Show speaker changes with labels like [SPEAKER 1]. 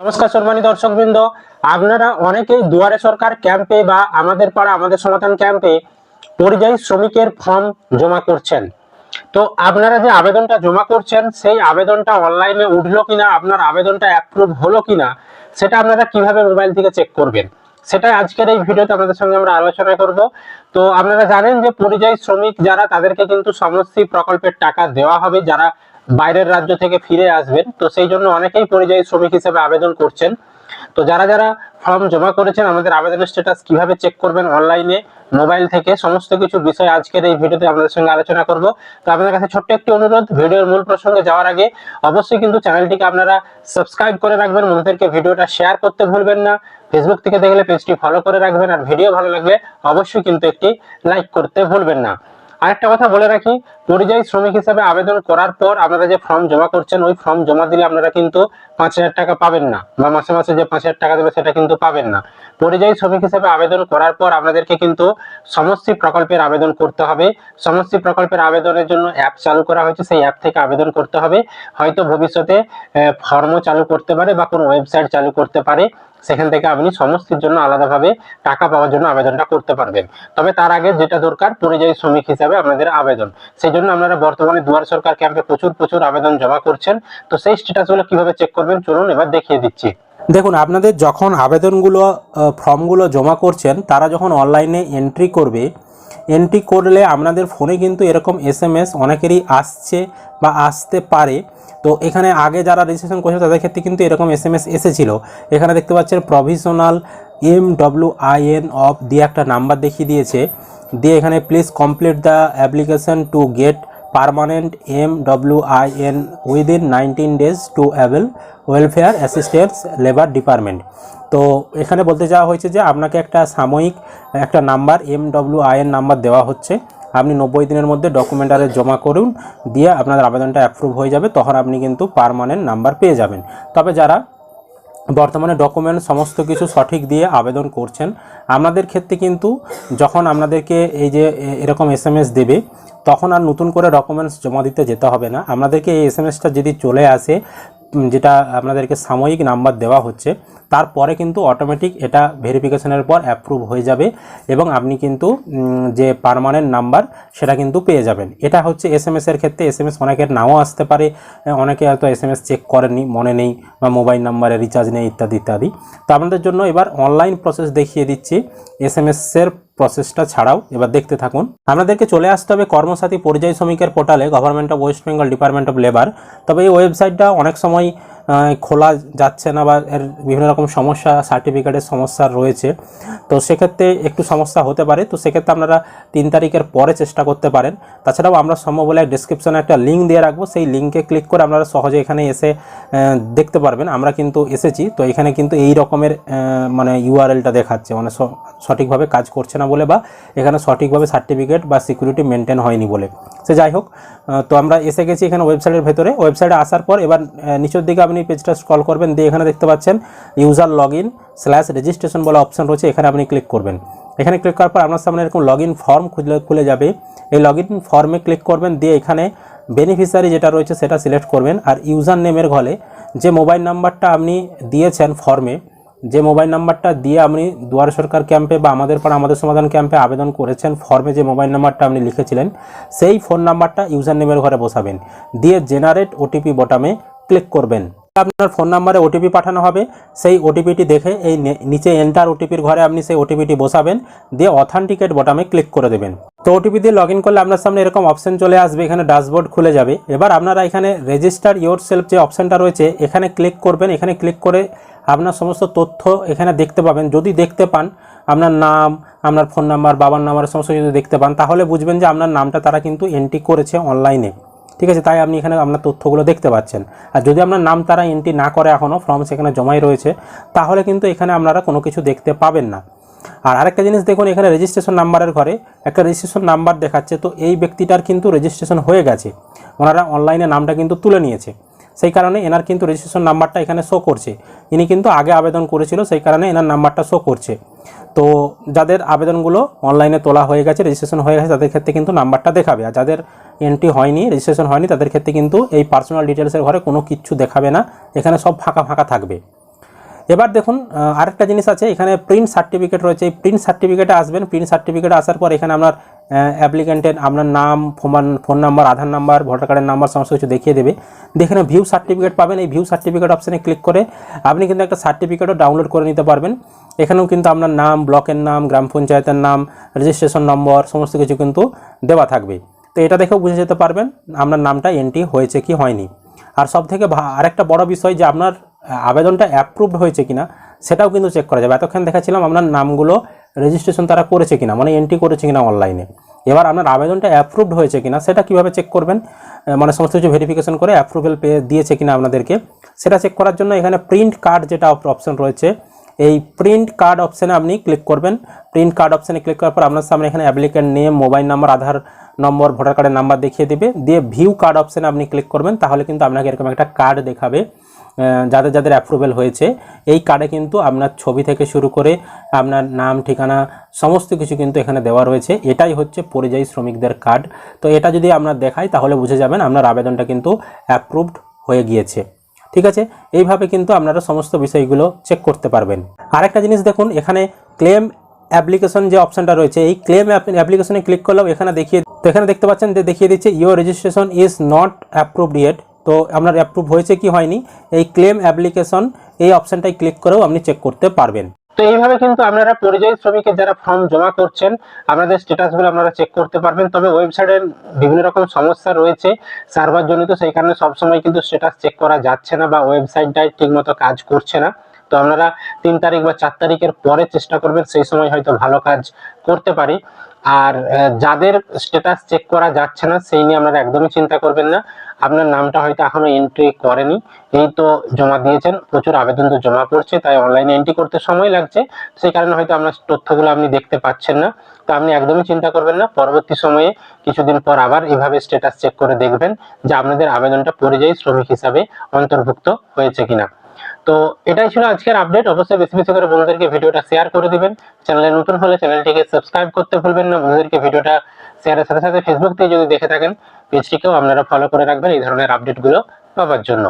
[SPEAKER 1] নমস্কার সম্মানিত দর্শকবৃন্দ। আপনারা অনেকেই দুয়ারে সরকার ক্যাম্পে বা আমাদের পাড়া, আমাদের সমাধান ক্যাম্পে পরিযায়ী শ্রমিকের ফর্ম জমা করছেন। তো আপনারা যে আবেদনটা জমা করছেন, সেই আবেদনটা অনলাইনে উঠল কিনা, আপনার আবেদনটা অ্যাপ্রুভ হলো কিনা, সেটা আপনারা কীভাবে মোবাইল থেকে চেক করবেন? সেটাই আজকের এই ভিডিওতে আপনাদের সঙ্গে আমরা আলোচনা করব। তো আপনারা জানেন যে পরিযায়ী শ্রমিক যারা, তাদেরকে কিন্তু সমষ্টি প্রকল্পের টাকা দেওয়া হবে। যারা বাইরের রাজ্য থেকে ফিরে আসবেন। তো সেই জন্য অনেকেই পরিযায়ী শ্রমিক হিসেবে আবেদন করছেন। তো যারা যারা ফর্ম জমা করেছেন, আমাদের আবেদনের স্ট্যাটাস কীভাবে চেক করবেন অনলাইনে মোবাইল থেকে, সমস্ত কিছু বিষয় আজকের এই ভিডিওতে আপনাদের সঙ্গে আলোচনা করব। তো আপনাদের কাছে ছোট্ট একটি অনুরোধ, ভিডিওর মূল প্রসঙ্গে যাওয়ার আগে অবশ্যই কিন্তু চ্যানেলটিকে আপনারা সাবস্ক্রাইব করে রাখবেন বন্ধুদেরকে ভিডিওটা শেয়ার করতে ভুলবেন না। ফেসবুক থেকে দেখলে পেজটি ফলো করে রাখবেন, আর ভিডিও ভালো লাগলে অবশ্যই কিন্তু একটি লাইক করতে ভুলবেন না। আরেকটা কথা বলে রাখি, পরিযায়ী শ্রমিক হিসাবে আবেদন করার পর আপনারা যে ফর্ম জমা করছেন, ওই ফর্ম জমা দিলে আপনারা কিন্তু পাঁচ হাজার টাকা পাবেন না বা মাসে মাসে যে পাঁচ হাজার টাকা দেবে সেটা কিন্তু পাবেন না। পরিযায়ী শ্রমিক হিসেবে আবেদন করার পর আপনাদেরকে কিন্তু সমষ্টি প্রকল্পের আবেদন করতে হবে। সমষ্টি প্রকল্পের আবেদনের জন্য অ্যাপ চালু করা হয়েছে, সেই অ্যাপ থেকে আবেদন করতে হবে। হয়তো ভবিষ্যতে ফর্মও চালু করতে পারে বা কোনো ওয়েবসাইট চালু করতে পারে। সেখান থেকে আপনি সমস্তির জন্য আলাদাভাবে টাকা পাওয়ার জন্য আবেদনটা করতে পারবেন। তবে তার আগে যেটা দরকার, পরিযায়ী শ্রমিক হিসাবে আপনাদের আবেদন। সেই জন্য আপনারা বর্তমানে দুয়ার সরকার ক্যাম্পে প্রচুর প্রচুর আবেদন জমা করছেন। তো সেই স্ট্যাটাসগুলো কীভাবে চেক করবেন চলুন এবার দেখিয়ে দিচ্ছি।
[SPEAKER 2] দেখুন, আপনাদের যখন আবেদনগুলো ফর্মগুলো জমা করছেন, তারা যখন অনলাইনে এন্ট্রি করবে এন্ট্রি করলে আপনাদের ফোনে কিন্তু এরকম এস এম এস অনেকেরই আসছে বা আসতে পারে। তো এখানে আগে যারা রেজিস্ট্রেশন করেছে তাদের ক্ষেত্রে কিন্তু এরকম এস এম এস এসেছিল। এখানে দেখতে পাচ্ছেন provisional M W I N of দিয়ে একটা নাম্বার দেখিয়ে দিয়েছে। দিয়ে এখানে please complete the application to get permanent I N within nineteen days to avail welfare assistance labour department তো এখানে বলতে যাওয়া হয়েছে যে আপনাকে একটা সাময়িক, একটা number M W I N number দেওয়া হচ্ছে। আপনি নব্বই দিনের মধ্যে ডকুমেন্টারে জমা করুন, দিয়ে আপনাদের আবেদনটা অ্যাপ্রুভ হয়ে যাবে, তখন আপনি কিন্তু পারমানেন্ট নাম্বার পেয়ে যাবেন। তবে যারা বর্তমানে ডকুমেন্ট সমস্ত কিছু সঠিক দিয়ে আবেদন করছেন। আমাদের ক্ষেত্রে কিন্তু যখন আপনাদেরকে এই যে এরকম এস এম এস দেবে, তখন আর নতুন করে ডকুমেন্টস জমা দিতে যেতে হবে না। আপনাদেরকে এই এস এম এসটা যদি চলে আসে যেটা আপনাদেরকে সাময়িক নাম্বার দেওয়া হচ্ছে, তারপরে কিন্তু অটোমেটিক এটা ভেরিফিকেশনের পর অ্যাপ্রুভ হয়ে যাবে এবং আপনি কিন্তু যে পার্মানেন্ট নাম্বার সেটা কিন্তু পেয়ে যাবেন। এটা হচ্ছে এস এম এসের ক্ষেত্রে এস এম এস অনেকের নাও আসতে পারে, অনেকে হয়তো এস এম এস চেক করেননি, মনে নেই বা মোবাইল নাম্বারে রিচার্জ নেই, ইত্যাদি ইত্যাদি। তো আপনাদের জন্য এবার অনলাইন প্রসেস দেখিয়ে দিচ্ছি। এস এম এর প্রসেসটা ছাড়াও এবার দেখতে থাকুন। আমাদেরকে চলে আসতে হবে কর্মসাথী পরিযায়ী শ্রমিকের পোর্টালে government of West Bengal department of labour তবে এই ওয়েবসাইটটা অনেক সময় খোলা যাচ্ছে না বা এর বিভিন্ন রকম সমস্যা সার্টিফিকেটের সমস্যা রয়েছে। তো সেক্ষেত্রে একটু সমস্যা হতে পারে। তো সেক্ষেত্রে আপনারা তিন তারিখের পরে চেষ্টা করতে পারেন। তাছাড়াও আমরা সম্ভব হলে ডিসক্রিপশনে একটা লিঙ্ক দিয়ে রাখব। সেই লিঙ্কে ক্লিক করে আপনারা সহজে এখানে এসে দেখতে পারবেন। আমরা কিন্তু এসেছি। তো এখানে কিন্তু এই রকমের মানে ইউআরএলটা দেখাচ্ছে। মানে সঠিকভাবে কাজ করছে না বলে বা এখানে সঠিকভাবে সার্টিফিকেট বা সিকিউরিটি মেনটেন হয়নি বলে। সে যাই হোক তো আমরা এসে গেছি এখানে ওয়েবসাইটের ভেতরে। ওয়েবসাইটে আসার পর এবার নিচের দিকে আপনি পেজটা স্ক্রল করবেন, দিয়ে এখানে দেখতে পাচ্ছেন user log in slash registration বলে অপশন রয়েছে, এখানে আপনি ক্লিক করবেন। এখানে ক্লিক করার পর আপনার সামনে এরকম লগ ইন ফর্ম খুলে খুলে যাবে। এই লগ ইন ফর্মে ক্লিক করবেন, দিয়ে এখানে বেনিফিশিয়ারি যেটা রয়েছে সেটা সিলেক্ট করবেন। আর ইউজার নেমের ঘরে যে মোবাইল নাম্বারটা আপনি দিয়েছেন ফর্মে যে মোবাইল নাম্বারটা দিয়ে আপনি দুয়ার সরকার ক্যাম্পে বা আমাদের পর আমাদের সমাধান ক্যাম্পে আবেদন করেছেন ফর্মে যে মোবাইল নাম্বারটা আপনি লিখেছিলেন, সেই ফোন নাম্বারটা ইউজার নেমের ঘরে বসাবেন। দিয়ে জেনারেট ওটিপি বটামে ক্লিক করবেন। আপনার ফোন নাম্বারে ওটিপি পাঠানো হবে। সেই ওটিপিটি দেখে এই নিচে এন্টার ওটিপির ঘরে আপনি সেই ওটিপিটি বসাবেন, দিয়ে অথেন্টিকেট বটামে ক্লিক করে দেবেন। তো ওটিপি দিয়ে লগ করলে আপনার সামনে এরকম অপশন চলে আসবে, এখানে ড্যাশবোর্ড খুলে যাবে। এবার আপনারা এখানে রেজিস্টার ইয়োর সেলফ যে অপশনটা রয়েছে, এখানে ক্লিক করবেন। এখানে ক্লিক করে আপনার সমস্ত তথ্য এখানে দেখতে পাবেন। যদি দেখতে পান আপনার নাম, আপনার ফোন নাম্বার বাবার নাম্বার সমস্ত যদি দেখতে পান, তাহলে বুঝবেন যে আপনার নামটা তারা কিন্তু এন্ট্রি করেছে অনলাইনে ঠিক আছে? তাই আপনি এখানে আপনার তথ্যগুলো দেখতে পাচ্ছেন। আর যদি আপনার নাম তারা এন্ট্রি না করে এখনও ফর্ম সেখানে জমাই রয়েছে, তাহলে কিন্তু এখানে আপনারা কোনো কিছু দেখতে পাবেন না। আর আরেকটা জিনিস দেখুন, এখানে রেজিস্ট্রেশন নাম্বারের ঘরে একটা রেজিস্ট্রেশন নাম্বার দেখাচ্ছে, তো এই ব্যক্তিটার কিন্তু রেজিস্ট্রেশন হয়ে গেছে। ওনারা অনলাইনে নামটা কিন্তু তুলে নিয়েছে। সেই কারণে এনার কিন্তু রেজিস্ট্রেশন নাম্বারটা এখানে শো করছে। ইনি কিন্তু আগে আবেদন করেছিল, সেই কারণে এনার নাম্বারটা শো করছে। তো যাদের আবেদনগুলো অনলাইনে তোলা হয়ে গেছে রেজিস্ট্রেশন হয়ে গেছে, তাদের ক্ষেত্রে কিন্তু নাম্বারটা দেখাবে। আর যাদের এন্ট্রি হয়নি রেজিস্ট্রেশন হয়নি, তাদের ক্ষেত্রে কিন্তু এই পার্সোনাল ডিটেলসের ঘরে কোনো কিচ্ছু দেখাবে না। এখানে সব ফাঁকা ফাঁকা থাকবে। এবার দেখুন আরেকটা জিনিস আছে, এখানে প্রিন্ট সার্টিফিকেট রয়েছে। এই প্রিন্ট সার্টিফিকেটে আসবেন। প্রিন্ট সার্টিফিকেটে আসার পর এখানে আপনার অ্যাপ্লিকেন্টের আপনার নাম phone phone number Aadhaar number voter কার্ডের নাম্বার সমস্ত কিছু দেখিয়ে দেবে। দেখেন ভিউ সার্টিফিকেট পাবেন। এই ভিউ সার্টিফিকেট অপশানে ক্লিক করে আপনি কিন্তু একটা সার্টিফিকেটও ডাউনলোড করে নিতে পারবেন। এখানেও কিন্তু আপনার নাম, ব্লকের নাম, গ্রাম পঞ্চায়েতের নাম রেজিস্ট্রেশন নম্বর সমস্ত কিছু কিন্তু দেওয়া থাকবে। তো এটা দেখেও বুঝে যেতে পারবেন, আপনার নামটা এন্ট্রি হয়েছে কি হয়নি। আর সব থেকে আরেকটা বড় বিষয় যে আপনার, আবেদনটা অ্যাপ্রুভড হয়েছে কিনা, সেটাও কিন্তু চেক করা যাবে। এতক্ষণ দেখাচ্ছিলাম আপনার নামগুলো রেজিস্ট্রেশন তারা করেছে কিনা মানে এন্ট্রি করেছে কিনা অনলাইনে এবার আপনার আবেদনটা অ্যাপ্রুভড হয়েছে কিনা, সেটা কীভাবে চেক করবেন? মানে সমস্ত কিছু ভেরিফিকেশন করে অ্যাপ্রুভেল পেয়ে দিয়েছে কিনা আপনাদেরকে, সেটা চেক করার জন্য এখানে প্রিন্ট কার্ড যেটা অপশন রয়েছে, এই প্রিন্ট কার্ড অপশানে আপনি ক্লিক করবেন। প্রিন্ট কার্ড অপশানে ক্লিক করার পর আপনার সামনে এখানে applicant name mobile number Aadhaar number voter কার্ডের নাম্বার দেখিয়ে দেবে। দিয়ে ভিউ কার্ড অপশানে আপনি ক্লিক করবেন, তাহলে কিন্তু আপনাকে এরকম একটা কার্ড দেখাবে। যাদের যাদের অ্যাপ্রুভেল হয়েছে, এই কার্ডে কিন্তু আপনার ছবি থেকে শুরু করে আপনার নাম, ঠিকানা, সমস্ত কিছু কিন্তু এখানে দেওয়া রয়েছে। এটাই হচ্ছে পরিযায়ী শ্রমিকদের কার্ড তো এটা যদি আপনার দেখায় তাহলে বুঝে যাবেন আপনার আবেদনটা কিন্তু অ্যাপ্রুভড হয়ে গিয়েছে। ঠিক আছে? এইভাবে কিন্তু আপনারা সমস্ত বিষয়গুলো চেক করতে পারবেন। আরেকটা জিনিস দেখুন, এখানে ক্লেম অ্যাপ্লিকেশন যে অপশানটা রয়েছে, এই ক্লেম অ্যাপ্লিকেশনে ক্লিক করলেও এখানে দেখিয়ে এখানে দেখতে পাচ্ছেন যে দেখিয়ে দিচ্ছে your registration is not approved yet তো আপনার অ্যাপ্রুভ হয়েছে কি হয়নি, এই ক্লেম অ্যাপ্লিকেশন এই অপশনটাই ক্লিক করেও আপনি চেক করতে পারবেন।
[SPEAKER 1] তো এইভাবে কিন্তু আপনারা পরিযায়ী শ্রমিকের যারা ফর্ম জমা করছেন, আপনাদের স্ট্যাটাসগুলো আপনারা চেক করতে পারবেন। তবে ওয়েবসাইটের বিভিন্ন রকম সমস্যা রয়েছে সার্ভার জনিত সেই কারণে সবসময় কিন্তু স্ট্যাটাস চেক করা যাচ্ছে না বা ওয়েবসাইটটাই ঠিকমতো কাজ করছে না। তো আপনারা তিন তারিখ বা চার তারিখের পরে চেষ্টা করবেন, সেই সময় হয়তো ভালো কাজ করতে পারি। আর যাদের স্ট্যাটাস চেক করা যাচ্ছে না, সেই নিয়ে আপনারা একদমই চিন্তা করবেন না। আপনার নামটা হয়তো এখনও এন্ট্রি করেনি। এই তো জমা দিয়েছেন, প্রচুর আবেদন তো জমা পড়ছে, তাই অনলাইনে এন্ট্রি করতে সময় লাগছে। সেই কারণে হয়তো আপনার তথ্যগুলো আপনি দেখতে পাচ্ছেন না। তো আপনি একদমই চিন্তা করবেন না, পরবর্তী সময়ে কিছুদিন পর আবার এভাবে স্ট্যাটাস চেক করে দেখবেন যে আপনাদের আবেদনটা পরিযায়ী শ্রমিক হিসাবে অন্তর্ভুক্ত হয়েছে কিনা। তো এটাই ছিল আজকের আপডেট অবশ্যই বেশি বেশি করে বন্ধুদেরকে ভিডিওটা শেয়ার করে দিবেন। চ্যানেলে নতুন হলে চ্যানেলটিকে সাবস্ক্রাইব করতে ভুলবেন না। বন্ধুদেরকে ভিডিওটা শেয়ারের সাথে সাথে ফেসবুক থেকে যদি দেখে থাকেন পেজটিকেও আপনারা ফলো করে রাখবেন এই ধরনের আপডেটগুলো পাওয়ার জন্য।